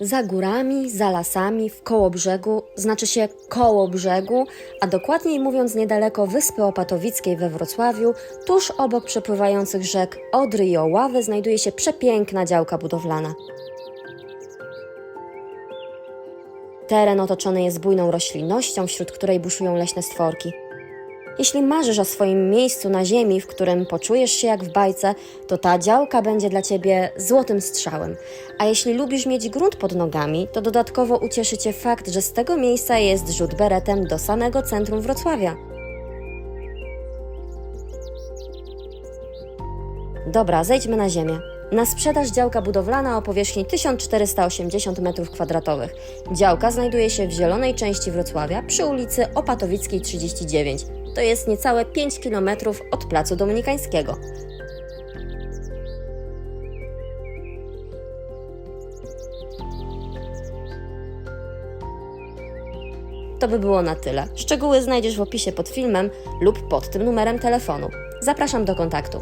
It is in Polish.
Za górami, za lasami, w koło brzegu, znaczy się koło brzegu, a dokładniej mówiąc niedaleko Wyspy Opatowickiej we Wrocławiu, tuż obok przepływających rzek Odry i Oławy znajduje się przepiękna działka budowlana. Teren otoczony jest bujną roślinnością, wśród której buszują leśne stworki. Jeśli marzysz o swoim miejscu na ziemi, w którym poczujesz się jak w bajce, to ta działka będzie dla ciebie złotym strzałem. A jeśli lubisz mieć grunt pod nogami, to dodatkowo ucieszy cię fakt, że z tego miejsca jest rzut beretem do samego centrum Wrocławia. Dobra, zejdźmy na ziemię. Na sprzedaż działka budowlana o powierzchni 1480 m2. Działka znajduje się w zielonej części Wrocławia przy ulicy Opatowickiej 39. To jest niecałe 5 km od Placu Dominikańskiego. To by było na tyle. Szczegóły znajdziesz w opisie pod filmem lub pod tym numerem telefonu. Zapraszam do kontaktu.